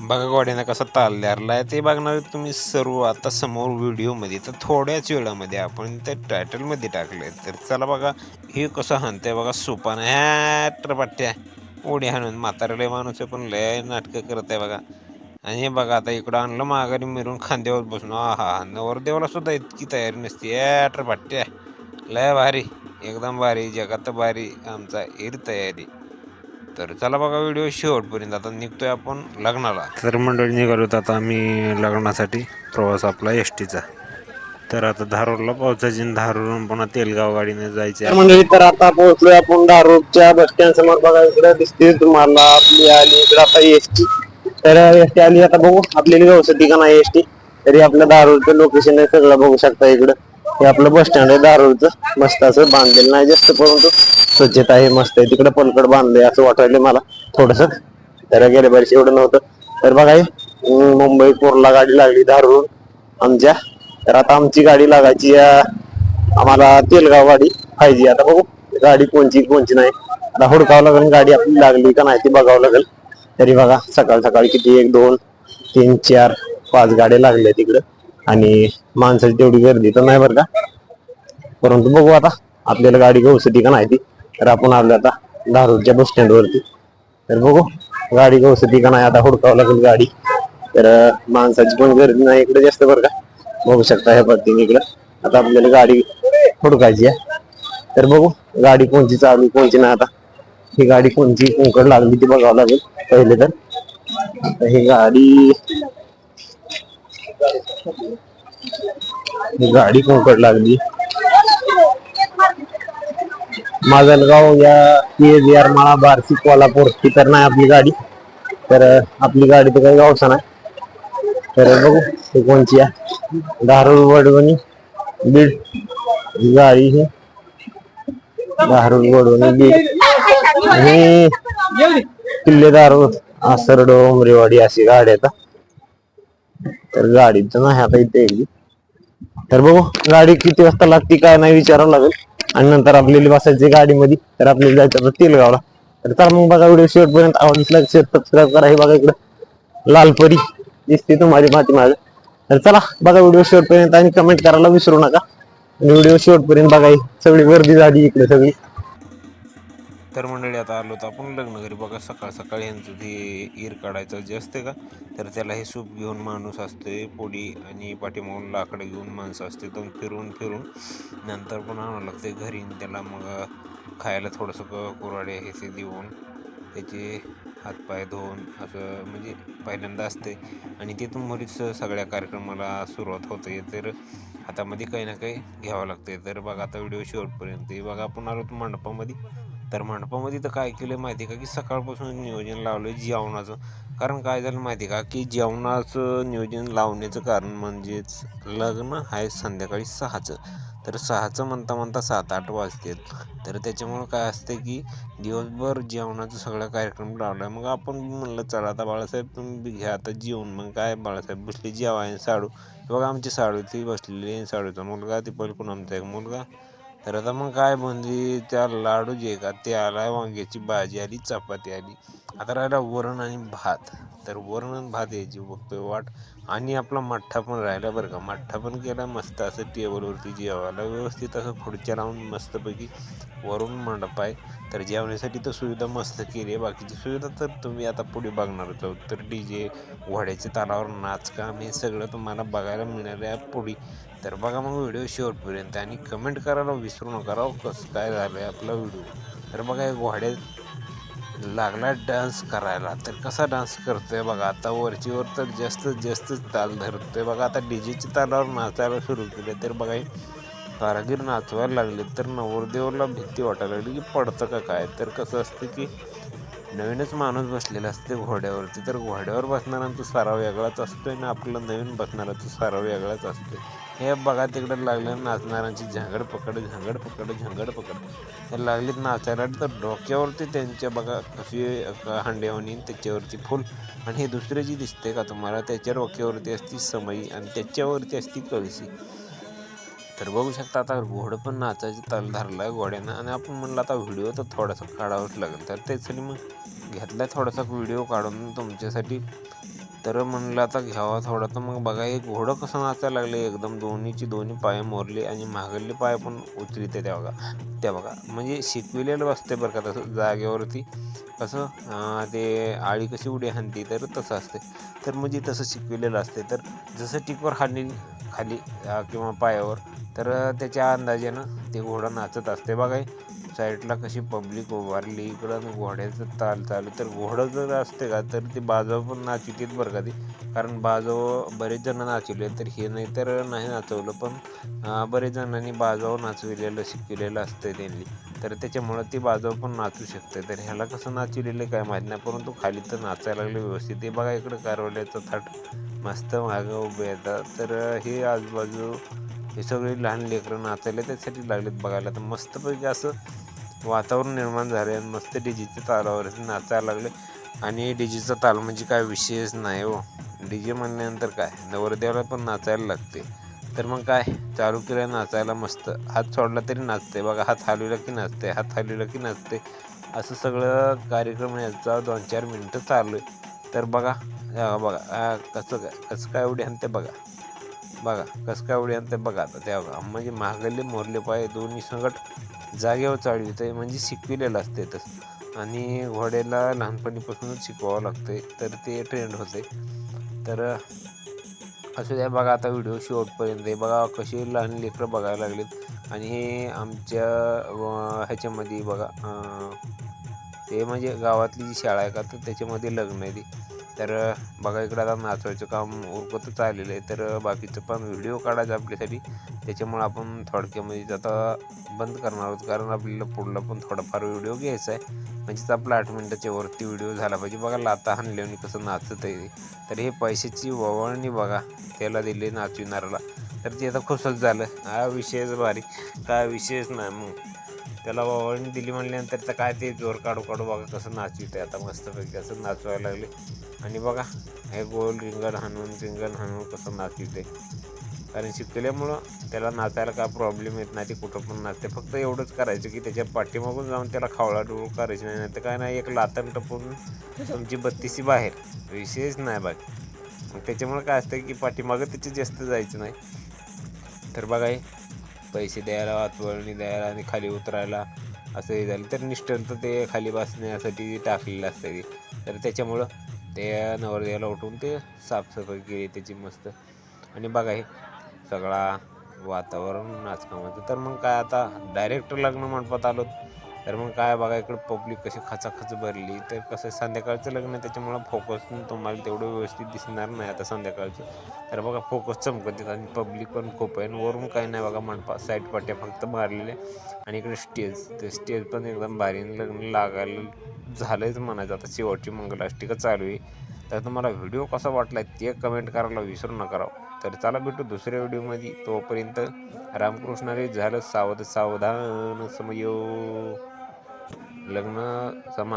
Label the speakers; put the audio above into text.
Speaker 1: बघा गोड्यानं कसा ताल आहे ते बघणार तुम्ही सर्व आता समोर व्हिडिओमध्ये. तर थोड्याच वेळामध्ये आपण ते टायटलमध्ये टाकले तर चला बघा हे कसं हाणतंय बघा सोपान. ह्या ट्रपट्ट्या उडी हाणून म्हातारले माणूस पण लय नाटकं करत आहे बघा. आणि हे बघा आता इकडं आणलं माघारी मिरून खांद्यावर बसून. हा हा नवरदेवाला सुद्धा इतकी तयारी नसते. या लय भारी. एकदम भारी. जगात भारी आमचा एर तयारी. तर चला बघा व्हिडिओ शेवटपर्यंत. आता निघतोय आपण लग्नाला. तर मंडळी निघालोत आता आम्ही लग्नासाठी. प्रवास आपला एस टीचा तर आता धारूरला पोहोचायची आणि धारूरहून पुन्हा तेलगाव गाडीने जायचे
Speaker 2: तर मंडळी तर आता पोहोचलोय आपण दारूच्या बस स्टँड समोर. बघा इकडे दिसते तुम्हाला आपली आली. इकडे आता एसटी. तर एसटी आली. आता बघू आपल्याला व्यवस्थित का नाही एसटी? तरी आपलं दारूचं लोकेशन आहे सगळं बघू शकता इकडं. हे आपलं बस स्टँड आहे दारूचं. मस्त असं बांधलेलं नाही जास्त परंतु स्वच्छता आहे मस्त आहे. तिकडे पलकड बांधलंय असं वाटायला मला थोडस. तर गेल्या वर्षी एवढं नव्हतं. तर बघा मुंबई कोरला गाडी लागली दारूर आमच्या. तर आता आमची गाडी लागायची आम्हाला तेलगाव गाडी पाहिजे. आता बघू गाडी कोणची कोणची नाही. आता हुडकावं लागेल गाडी आपली लागली का नाही ती बघावं लागेल. तरी बघा सकाळ सकाळी किती एक दोन तीन चार पाच गाड्या लागल्या तिकडं. आणि माणसाची तेवढी गर्दी तर नाही बरं का? परंतु बघू आता आपल्याला गाडी गवसती का नाही ती? तर आपण आलो आता धारूरच्या बस स्टँड वरती. तर बघू गाडी गवसती का नाही? आता हुडकावं लागेल गाडी. तर माणसाची पण गर्दी नाही इकडे जास्त बरं का? बघू शकता ह्या पद्धतीने इकडं. आता आपल्याला गाडी हुडकायची आहे. तर बघू गाडी कोणची चालू कोणची नाही आता. ही गाडी कोणची कोंकड लागली ती बघावं लागेल. पहिले तर ही गाडी गाडी कोणकड लागली. माजलगाव या पी आर माळा बारसी कोल्हापूर. ही तर नाही आपली गाडी. तर आपली गाडी तर काही गावचा नाही. तर बघू ही कोणची आहे. धारूर वडवणी. बीड. ही गाडी ही. धारूर वडवणी बीड. आणि किल्ले धारूर आसरड उमरेवाडी अशी गाडी आता तर गाडी तर नाही आता इथे तर बघू गाडी किती वाजता लागते काय नाही विचारावं लागेल. आणि नंतर आपल्याला बसायची गाडीमध्ये तर आपल्याला जायचं होतं तेलगावला. तर चला मग बघा व्हिडिओ शेवटपर्यंत. आवडीच शेअर सबस्क्राईब करा. हे बघा इकडं लालपरी दिसते तुम्हाला माती माझं तर चला बघा व्हिडिओ शेवटपर्यंत आणि कमेंट करायला विसरू नका. आणि व्हिडिओ शेवटपर्यंत बघा सगळी गर्दी झाली इकडे सगळी.
Speaker 1: तर मंडळी आता आलो तर आपण लग्न घरी. बघा सकाळ सकाळी यांचं ते ईर काढायचं जे असते का तर त्याला हे सूप घेऊन माणूस असते पोडी आणि पाठीमागून लाकडं घेऊन माणसं असते. तर फिरून फिरून नंतर पण आणावं लागते घरी त्याला मग खायला थोडंसं क- हे ते देऊन त्याचे हातपाय धुवून असं म्हणजे पहिल्यांदा असते. आणि तिथून मुलीच सगळ्या कार्यक्रमाला सुरुवात होते. तर हातामध्ये काही ना काही घ्यावं लागते तर बघा आता व्हिडिओ शेवटपर्यंत. हे बघा आपण आलो मंडपामध्ये. तर मंडपामध्ये तर काय केलं माहिती आहे का? की सकाळपासून नियोजन लावलं जेवणाचं. कारण काय झालं माहिती आहे का? की जेवणाचं नियोजन लावण्याचं कारण म्हणजेच लग्न आहे संध्याकाळी सहाचं. तर सहाचं म्हणता म्हणता सात आठ वाजतात. तर त्याच्यामुळं काय असते की दिवसभर जेवणाचं सगळा कार्यक्रम लावला आहे मग आपण म्हणलं चला आता बाळासाहेब तुम्ही घ्या आता जेवण. मग काय? बाळासाहेब बसले जेवाय साडू. बघा आमची साडू ती बसलेली आहे साडूचा मुलगा ती पलकून आमचा एक मुलगा. तर आता मग काय म्हणजे त्या लाडू जे का ते आला वांग्याची भाजी आली चपाती आली आता राहिला वरण आणि भात. तर वरण आणि भात यायची बघतोय वाट. आणि आपला मठ्ठा पण राहिला बरं का. मठ्ठा पण केला मस्त असं टेबलवरती जेवायला व्यवस्थित असं खुर्च्या लावून मस्तपैकी वरून मंडप आहे तर जेवण्यासाठी तर सुविधा मस्त केली आहे. बाकीची सुविधा तर तुम्ही आता पुढे बघणारच आहोत तर डी जे घोड्याच्या तालावर नाचकाम हे सगळं तुम्हाला बघायला मिळणार आहे पुढे. तर बघा मग व्हिडिओ शेवटपर्यंत आणि कमेंट करायला विसरू नका राव कसं काय झालं आहे आपला व्हिडिओ. तर बघा हे घोड्या लागला डान्स करायला. तर कसा डान्स करतोय बघा आता वरचीवर तर जास्त जास्त ताल धरतोय बघा. आता डीजेच्या तालावर नाचायला सुरू केले तर बघा कारागीर नाचवायला लागले. तर नवरदेवाला भीती वाटायला लागली की पडतं का काय? तर कसं असतं की नवीनच माणूस बसलेला असते घोड्यावरती. तर घोड्यावर बसणाऱ्यांचा सारा वेगळाच असतोय आणि आपलं नवीन बसणारा तो सारा वेगळाच असतोय. हे बघा तिकडे लागलं नाचणाऱ्यांची झांगड पकड झांगड पकड झांगड पकड. हे लागलीत नाचायला तर डोक्यावरती त्यांच्या बघा कशी हांड्यावणी त्याच्यावरती फुल. आणि हे दुसरे जी दिसते का तुम्हाला त्याच्या डोक्यावरती असती समई आणि त्याच्यावरती असती कळशी. तर बघू शकता आता घोडं पण नाचायची ताल धरला आहे घोड्यानं. आणि आपण म्हणलं आता व्हिडिओ तर थोडासा काढावाच लागेल. तर त्यासाठी मग घेतला थोडासा व्हिडिओ काढून तुमच्यासाठी. तर म्हणलं आता घ्यावा थोडा. तर मग बघा हे घोडं कसं नाचायला लागले. एकदम दोन्हीची दोन्ही पाय मोरले आणि मागले पाय पण उचलिते त्या बघा. त्या बघा. म्हणजे शिकविलेलं असते बरं का तसं जागेवरती. कसं ते आळी कशी उडी हाणते तर तसं असते. तर म्हणजे तसं शिकविलेलं असते. तर जसं टिकवर हाणली खाली किंवा पायावर तर त्याच्या अंदाजानं ते घोडं नाचत असते बघा हे. साईडला कशी पब्लिक उभारली इकडं घोड्याचं ताल चालू. तर घोडं जर असते का तर ते बाजव पण नाचवितात बरं का ते. कारण बाजव बरेच जण नाचवले तर हे नाही तर नाही नाचवलं पण बरेच जणांनी बाजव नाचविलेलं शिकविलेलं असतं त्यांनी. तर त्याच्यामुळं ती बाजव पण नाचू शकते. तर ह्याला कसं नाचविलेलं आहे काय माहीत नाही परंतु खाली तर नाचायला लागले व्यवस्थित. ते बघा इकडं कारवल्याचं थाट. मस्त मागं उभे येतात तर हे आजूबाजू हे सगळे लहान लेकरं नाचायला त्यासाठी लागलेत बघायला. तर मस्तपैकी असं वातावरण निर्माण झाले आणि मस्त डीजेच्या तालावरती नाचायला लागले. आणि डीजेचा ताल म्हणजे काय विशेष नाही हो. डी जे म्हणल्यानंतर काय? नवरदेवाला पण नाचायला लागते. तर मग काय? चालू केलं नाचायला मस्त. हात सोडला तरी नाचते बघा हात हलविला की नाचते हात हलविला की नाचते असं सगळं कार्यक्रम याचा दोन चार मिनटं चालू आहे. तर बघा बघा कसं काय कसं काय उडी आणते बघा. बघा कसं काय उडी आणते बघा आता. त्या बघा म्हणजे महागल्ले मोरले पाय दोन्ही संकट जागेवर चालविते म्हणजे शिकविलेलं असते तसं आणि घोड्याला लहानपणीपासूनच शिकवावं लागते तर ते ट्रेंड होते तर असू द्या बघा आता व्हिडिओ शेवटपर्यंत आहे. बघा कशी लहान लेकरं बघायला लागलेत. आणि हे आमच्या ह्याच्यामध्ये बघा ते म्हणजे गावातली जी शाळा आहे का तर त्याच्यामध्ये लग्न आहे ती. तर बघा इकडं आता नाचवायचं काम उरकतच आलेलं आहे. तर बाकीचं पण व्हिडिओ काढायचा आपल्यासाठी. त्याच्यामुळं आपण थोडक्यामध्ये म्हणजे आता बंद करणार आहोत. कारण आपल्याला पुढला पण थोडाफार व्हिडिओ घ्यायचा आहे. म्हणजेच आपला आठ मिनटाच्या वरती व्हिडिओ झाला पाहिजे. बघा लाता हाणल्याने कसं नाचत आहे तर हे पैशाची ववळणी बघा. त्याला दिले नाचविणाऱ्याला. तर ते आता खुसच झालं. हा विषयच भारी. काय विषयच नाही मग. त्याला ववळणी दिली म्हणल्यानंतर तर काय ते जोर काढू काढू बघा कसं नाचवित आहे आता मस्तपैकी असं नाचवायला लागले. आणि बघा हे गोल रिंगण हाणून रिंगण हाणून कसं नाचते कारण शिकल्यामुळं त्याला नाचायला काय प्रॉब्लेम येत नाही ते कुठं पण नाचते. फक्त एवढंच करायचं की त्याच्या पाठीमागून जाऊन त्याला खावळा डोळ करायची नाही नाही तर काय नाही एक लातण टपून तुमची बत्तीशी बाहेर. विशेष नाही बाकी मग त्याच्यामुळे काय असतं की पाठीमागं त्याचे जास्त जायचं नाही. तर बघा हे पैसे द्यायला वातवळणी द्यायला आणि खाली उतरायला असं हे झालं. तर निष्ठंत ते खाली बसण्यासाठी टाकलेलं असतं ते. तर त्याच्यामुळं ते नवरदेवाला उठून ते साफसफाई केली त्याची मस्त. आणि बघा हे सगळा वातावरण नाचकामाचं. तर मग काय आता डायरेक्ट लग्न मंडपात आलो. तर मग काय बघा इकडं पब्लिक कशी खचाखच भरली. तर कसं संध्याकाळचं लग्न आहे त्याच्यामुळं फोकस तुम्हाला तेवढं व्यवस्थित दिसणार नाही आता संध्याकाळचं. तर बघा फोकस चमकत येत आणि पब्लिक पण खूप आहे. आणि वरून काही नाही बघा मंडपा साईड पाट्या फक्त मारलेल्या आणि इकडे स्टेज ते स्टेज पण एकदम भारी लग्न लागायला झालंच म्हणायचं. आता शेवटची मंगलाष्टिकच चालू आहे. तर तुम्हाला व्हिडिओ कसा वाटला ते कमेंट करायला विसरू नका तर चला भेटू दुसऱ्या व्हिडिओमध्ये. तोपर्यंत रामकृष्ण रे झालं सावध सावधान समयो. लग्न समा